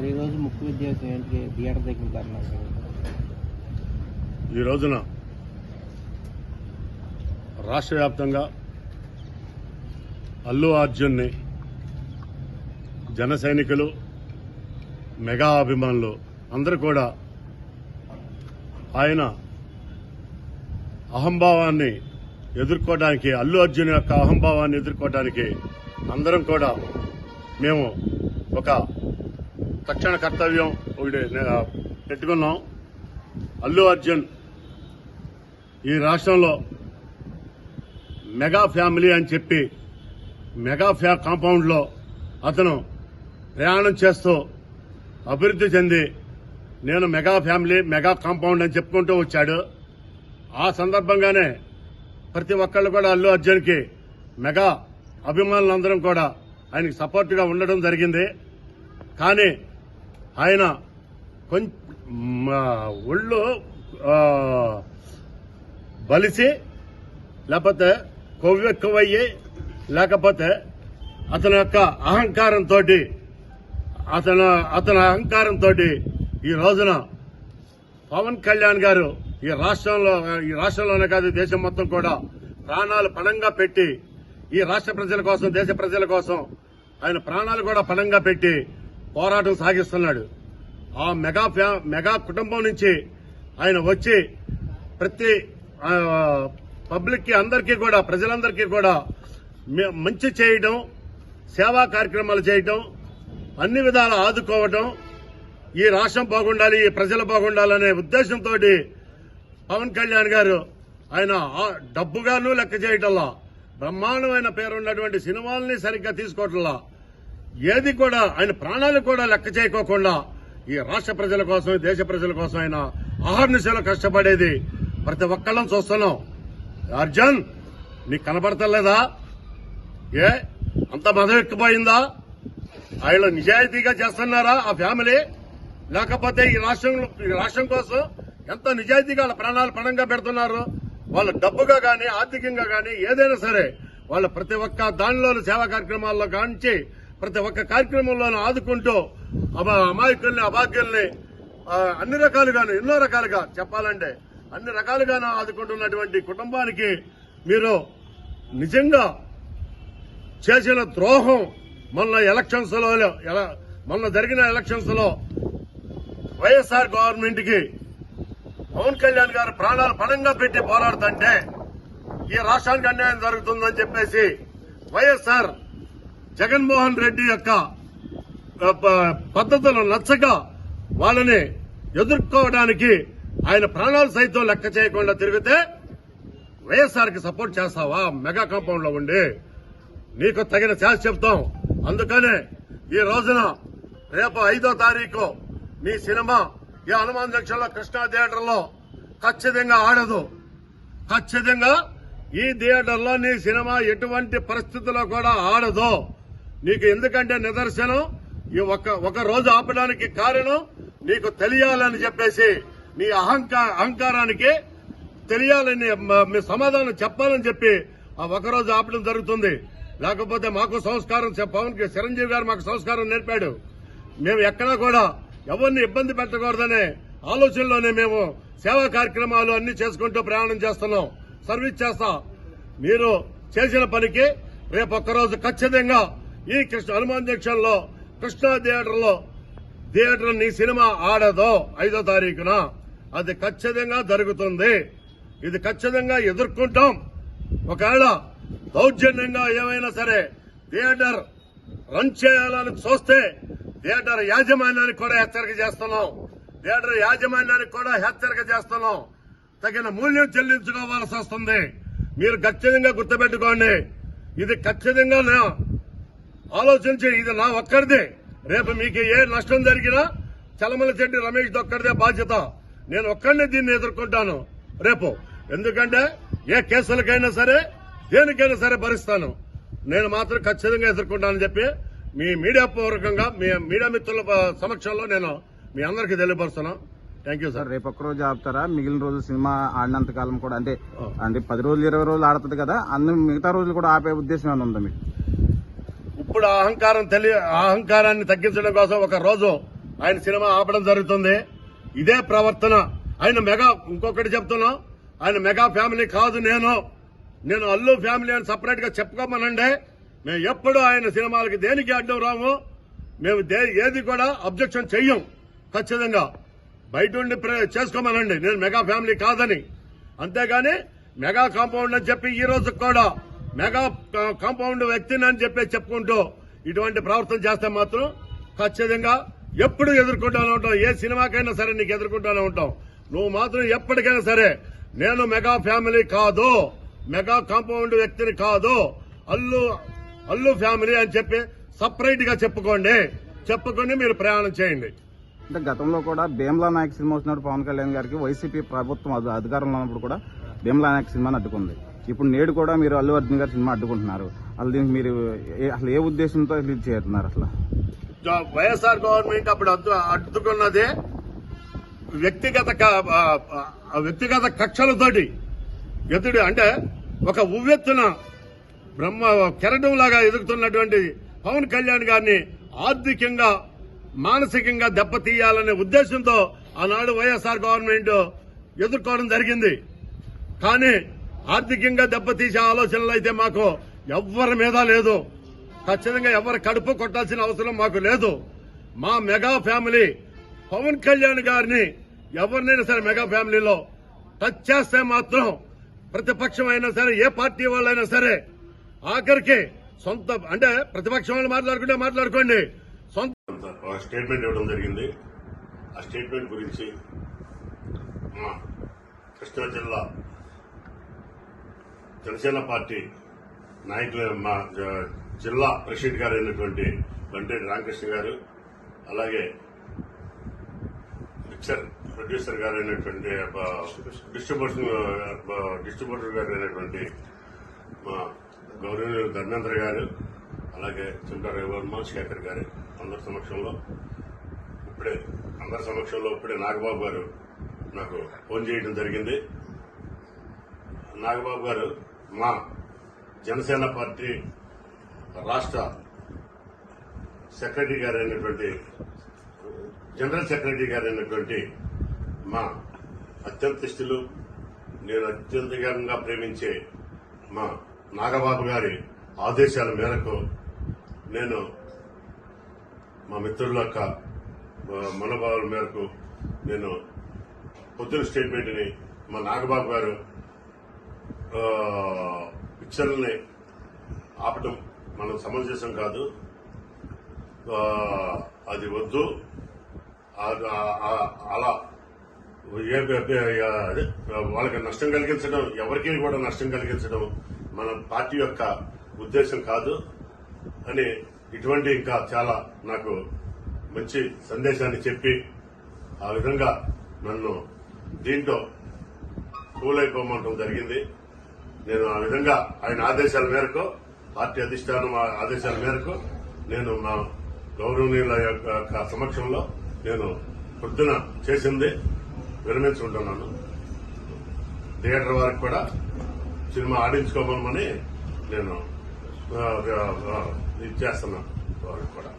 మరి ఈ ముఖ్య ఉద్దేశం ఏంటి? థియేటర్ దగ్గర ధర్నా ఈ రోజున రాష్ట్ర వ్యాప్తంగా అల్లు అర్జున్ని జన సైనికులు మెగా అభిమానులు అందరూ కూడా ఆయన అహంభావాన్ని ఎదుర్కోవడానికి అల్లు అర్జున్ యొక్క అహంభావాన్ని ఎదుర్కోవడానికి అందరం కూడా మేము ఒక తక్షణ కర్తవ్యం ఒకటి పెట్టుకున్నాం. అల్లు అర్జున్ ఈ రాష్ట్రంలో మెగా ఫ్యామిలీ అని చెప్పి మెగా ఫ్యా కాంపౌండ్లో అతను ప్రయాణం చేస్తూ అభివృద్ధి చెంది నేను మెగా ఫ్యామిలీ మెగా కాంపౌండ్ అని చెప్పుకుంటూ వచ్చాడు. ఆ సందర్భంగానే ప్రతి ఒక్కళ్ళు కూడా అల్లు అర్జున్కి మెగా అభిమానులందరం కూడా ఆయనకి సపోర్ట్గా ఉండడం జరిగింది. కానీ ఆయన కొంచెం ఒళ్ళు బలిసి లేకపోతే కొవ్వెక్కువయ్యి లేకపోతే అతని యొక్క అహంకారంతో అతను అతని అహంకారంతో ఈ రోజున పవన్ కళ్యాణ్ గారు ఈ రాష్ట్రంలో ఈ రాష్ట్రంలోనే కాదు దేశం మొత్తం కూడా ప్రాణాలు పణంగా పెట్టి ఈ రాష్ట్ర ప్రజల కోసం దేశ ప్రజల కోసం ఆయన ప్రాణాలు కూడా పణంగా పెట్టి పోరాటం సాగిస్తున్నాడు. ఆ మెగా ఫ్యా- మెగా కుటుంబం నుంచి ఆయన వచ్చి ప్రతి పబ్లిక్కి పబ్లిక్కి అందరికీ కూడా ప్రజలందరికీ కూడా మంచి చేయడం సేవా కార్యక్రమాలు చేయటం అన్ని విధాలా ఆదుకోవటం ఈ రాష్ట్రం బాగుండాలి ఈ ప్రజలు బాగుండాలనే ఉద్దేశంతో పవన్ కళ్యాణ్ గారు ఆయన డబ్బుగాను లెక్క చేయటంలా బ్రహ్మాండమైన పేరున్నటువంటి సినిమాల్ని సరిగ్గా తీసుకోవటంలా ఏది కూడా ఆయన ప్రాణాలు కూడా లెక్క చేయకోకుండా ఈ రాష్ట్ర ప్రజల కోసం దేశ ప్రజల కోసం ఆయన అహర్నిశలో కష్టపడేది ప్రతి ఒక్కళ్ళం చూస్తున్నాం. అర్జున్ నీకు కనబడతలేదా ఏ? అంత మదం ఎక్కిపోయిందా? ఆయన నిజాయితీగా చేస్తున్నారా ఆ ఫ్యామిలీ? లేకపోతే ఈ రాష్ట్రంలో ఈ రాష్ట్రం కోసం ఎంత నిజాయితీగా వాళ్ళ ప్రాణాలు పణంగా పెడుతున్నారు? వాళ్ళ డబ్బుగా కానీ ఆర్థికంగా కానీ ఏదైనా సరే వాళ్ళ ప్రతి ఒక్క దానిలో సేవా కార్యక్రమాల్లో కానించి ప్రతి ఒక్క కార్యక్రమంలోనూ ఆదుకుంటూ అమాయకుల్ని అభాగ్యుల్ని అన్ని రకాలుగాను ఎన్నో రకాలుగా చెప్పాలంటే అన్ని రకాలుగాను ఆదుకుంటున్నటువంటి కుటుంబానికి మీరు నిజంగా చేసిన ద్రోహం మొన్న ఎలక్షన్స్లో ఎలా- మొన్న జరిగిన ఎలక్షన్స్లో వైఎస్ఆర్ గవర్నమెంట్కి పవన్ కళ్యాణ్ గారు ప్రాణాలు పణంగా పెట్టి పోరాడుతుంటే ఈ రాష్ట్రానికి అన్యాయం జరుగుతుందని చెప్పేసి వైఎస్ఆర్ జగన్మోహన్ రెడ్డి యొక్క ప- పద్ధతులు నచ్చక వాళ్ళని ఎదుర్కోవడానికి ఆయన ప్రాణాలు సైతం లెక్క చేయకుండా తిరిగితే వైఎస్ఆర్కి సపోర్ట్ చేస్తావా? మెగా కాంపౌండ్లో ఉండి. నీకు తగిన శాస చెప్తాం. అందుకనే ఈ రోజున రేపు ఐదో తారీఖు నీ సినిమా ఈ హనుమాన్ జంక్షన్ కృష్ణా థియేటర్లో ఖచ్చితంగా ఆడదు. ఖచ్చితంగా ఈ థియేటర్లో నీ సినిమా ఎటువంటి పరిస్థితుల్లో కూడా ఆడదు. నీకు ఎందుకంటే నిదర్శనం? ఈ ఒక ఒక రోజు ఆపడానికి కారణం నీకు తెలియాలని చెప్పేసి నీ అహంకార అహంకారానికి తెలియాలని మీ సమాధానం చెప్పాలని చెప్పి ఆ ఒకరోజు ఆపడం జరుగుతుంది. లేకపోతే మాకు సంస్కారం పవన్ చిరంజీవి గారు మాకు సంస్కారం నేర్పాడు. మేము ఎక్కడా కూడా ఎవరిని ఇబ్బంది పెట్టకూడదనే ఆలోచనలోనే మేము సేవా కార్యక్రమాలు అన్ని చేసుకుంటూ ప్రయాణం చేస్తున్నాం. సర్వీస్ చేస్తా. మీరు చేసిన పనికి రేపు ఒక్కరోజు ఖచ్చితంగా ఈ కృష్ణ హనుమాన్ జంక్షన్లో కృష్ణా థియేటర్లో థియేటర్ నీ సినిమా ఆడదో ఐదో తారీఖున. అది ఖచ్చితంగా జరుగుతుంది. ఇది ఖచ్చితంగా ఎదుర్కొంటాం. ఒకవేళ దౌర్జన్యంగా ఏమైనా సరే థియేటర్ రన్ చేయాలని చూస్తే థియేటర్ యాజమాన్యానికి కూడా హెచ్చరిక చేస్తున్నాం. థియేటర్ యాజమాన్యానికి కూడా హెచ్చరిక చేస్తున్నాం. తగిన మూల్యం చెల్లించుకోవాల్సి వస్తుంది. మీరు ఖచ్చితంగా గుర్తుపెట్టుకోండి. ఇది ఖచ్చితంగా నా- ఆలోచించి ఇది నా ఒక్కరిదే. రేపు మీకు ఏ నష్టం జరిగినా చలమల చెడ్డి రమేష్ ఒక్కడిదే బాధ్యత. నేను ఒక్కడినే దీన్ని ఎదుర్కొంటాను. రేపు. ఎందుకంటే ఏ కేసులకైనా సరే దేనికైనా సరే భరిస్తాను. నేను మాత్రం ఖచ్చితంగా ఎదుర్కొంటానని చెప్పి మీ మీడియా పూర్వకంగా మీ మీడియా మిత్రుల సమక్షంలో నేను మీ అందరికీ తెలియపరుస్తున్నాను థ్యాంక్ యూ సార్. రేపు ఒక్క రోజు ఆపుతారా? మిగిలిన రోజు సినిమా ఆడినంత కాలం కూడా అంటే అంటే పది రోజులు ఇరవై రోజులు ఆడుతుంది కదా అన్ని మిగతా రోజులు కూడా ఆపే ఉద్దేశం ఏమైనా ఉందా మీకు? ఇప్పుడు అహంకారం తెలియ అహంకారాన్ని తగ్గించడం కోసం ఒక రోజు ఆయన సినిమా ఆపడం జరుగుతుంది. ఇదే ప్రవర్తన. ఆయన మెగా ఇంకొకటి చెప్తున్నాం. ఆయన మెగా ఫ్యామిలీ కాదు నేను. నేను అల్లు ఫ్యామిలీ అని సపరేట్గా చెప్పుకోమనండి. మేము ఎప్పుడు ఆయన సినిమాలకి దేనికి అడ్డం రాము? మేము దే- ఏది కూడా అబ్జెక్షన్ చెయ్యం. ఖచ్చితంగా. బయట ఉండి చేసుకోమనండి. నేను మెగా ఫ్యామిలీ కాదని. అంతేగాని మెగా కాంపౌండ్ అని చెప్పి ఈ రోజు కూడా మెగా కాంపౌండ్ వ్యక్తిని అని చెప్పి చెప్పుకుంటూ ఇటువంటి ప్రవర్తన చేస్తే మాత్రం ఖచ్చితంగా ఎప్పుడు ఎదుర్కొంటానే ఉంటాం. ఏ సినిమాకైనా సరే నీకు ఎదుర్కొంటానే ఉంటాం. నువ్వు మాత్రం ఎప్పటికైనా సరే నేను మెగా ఫ్యామిలీ కాదు మెగా కాంపౌండ్ వ్యక్తిని కాదు అల్లు అల్లు ఫ్యామిలీ అని చెప్పి సపరేట్గా చెప్పుకోండి. చెప్పుకొని మీరు ప్రయాణం చేయండి. అంటే గతంలో కూడా భీమ్లా నాయక్ సినిమా వచ్చినప్పుడు పవన్ కళ్యాణ్ గారికి వైసీపీ ప్రభుత్వం అధికారంలో ఉన్నప్పుడు కూడా భీమ్లా నాయక్ సినిమాని అడ్డుకుంది ఇప్పుడు నేడు కూడా మీరు అల్లు అర్జున్ గారి సినిమా అడ్డుకుంటున్నారు. అసలు దీనికి మీరు ఏ- అసలు ఏ ఉద్దేశంతో ఇది చేస్తున్నారు అసలు? వైఎస్ఆర్ గవర్నమెంట్ అప్పుడు అడ్డు అడ్డుకున్నదే వ్యక్తిగత క- వ్యక్తిగత కక్షలతోటి. ఎదుడు అంటే ఒక ఉవ్వెత్తున బ్రహ్మ కెరటం లాగా ఎదుగుతున్నటువంటి పవన్ కళ్యాణ్ గారిని ఆర్థికంగా మానసికంగా దెబ్బతీయాలనే ఉద్దేశంతో ఆనాడు వైఎస్ఆర్ గవర్నమెంట్ ఎదుర్కోవడం జరిగింది. కానీ ఆర్థికంగా దెబ్బతీసే ఆలోచనలు అయితే మాకు ఎవ్వరి మీద లేదు. ఖచ్చితంగా ఎవరి కడుపు కొట్టాల్సిన అవసరం మాకు లేదు. మా మెగా ఫ్యామిలీ పవన్ కళ్యాణ్ గారిని ఎవరినైనా సరే మెగా ఫ్యామిలీలో టచ్ చేస్తే మాత్రం ప్రతిపక్షం అయినా సరే ఏ పార్టీ వాళ్ళైనా సరే ఆఖరికి సొంత అంటే ప్రతిపక్షం వాళ్ళు మాట్లాడుకుంటే మాట్లాడుకోండి. సొంత స్టేట్మెంట్ ఇవ్వడం జరిగింది. ఆ స్టేట్మెంట్ గురించి కృష్ణా జిల్లా జనసేన పార్టీ నాయకులు మా జ- జిల్లా ప్రెసిడెంట్ గారు అయినటువంటి బండేటి రామకృష్ణ గారు అలాగే పిక్చర్ ప్రొడ్యూసర్ గారు అయినటువంటి డిస్ట్రిబ్యూషన్ డిస్ట్రిబ్యూటర్ గారు అయినటువంటి మా గౌరవనీయులు ధర్మేంద్ర గారు అలాగే చింతా రవివర్మ శేఖర్ గారు అందరి సమక్షంలో ఇప్పుడే అందరి సమక్షంలో ఇప్పుడే నాగబాబు గారు నాకు ఫోన్ చేయడం జరిగింది. నాగబాబు గారు మా జనసేన పార్టీ రాష్ట్ర సెక్రటరీ గారు అయినటువంటి జనరల్ సెక్రటరీ గారు అయినటువంటి మా అత్యంత ఇష్టలు నేను అత్యంతగా ప్రేమించే మా నాగబాబు గారి ఆదేశాల మేరకు నేను మా మిత్రుల యొక్క మనోభావాల మేరకు నేను పొద్దున స్టేట్మెంట్ని మా నాగబాబు గారు పిక్చర్లని ఆపటం మనం సమంజసం కాదు. అది వద్దు. అలా ఏ- అదే, వాళ్ళకి నష్టం కలిగించడం ఎవరికి కూడా నష్టం కలిగించడం మన పార్టీ యొక్క ఉద్దేశం కాదు అని ఇటువంటి ఇంకా చాలా నాకు మంచి సందేశాన్ని చెప్పి ఆ విధంగా నన్ను దీంట్లో కూలైపోమంటం జరిగింది. నేను ఆ విధంగా ఆయన ఆదేశాల మేరకు పార్టీ అధిష్టానం ఆ ఆదేశాల మేరకు నేను మా గౌరవనీయుల యొక్క సమక్షంలో నేను పొద్దున చేసింది విరమించుకుంటున్నాను. థియేటర్ వారికి కూడా సినిమా ఆడించుకోమని నేను ఇది చేస్తున్నాను వారికి కూడా.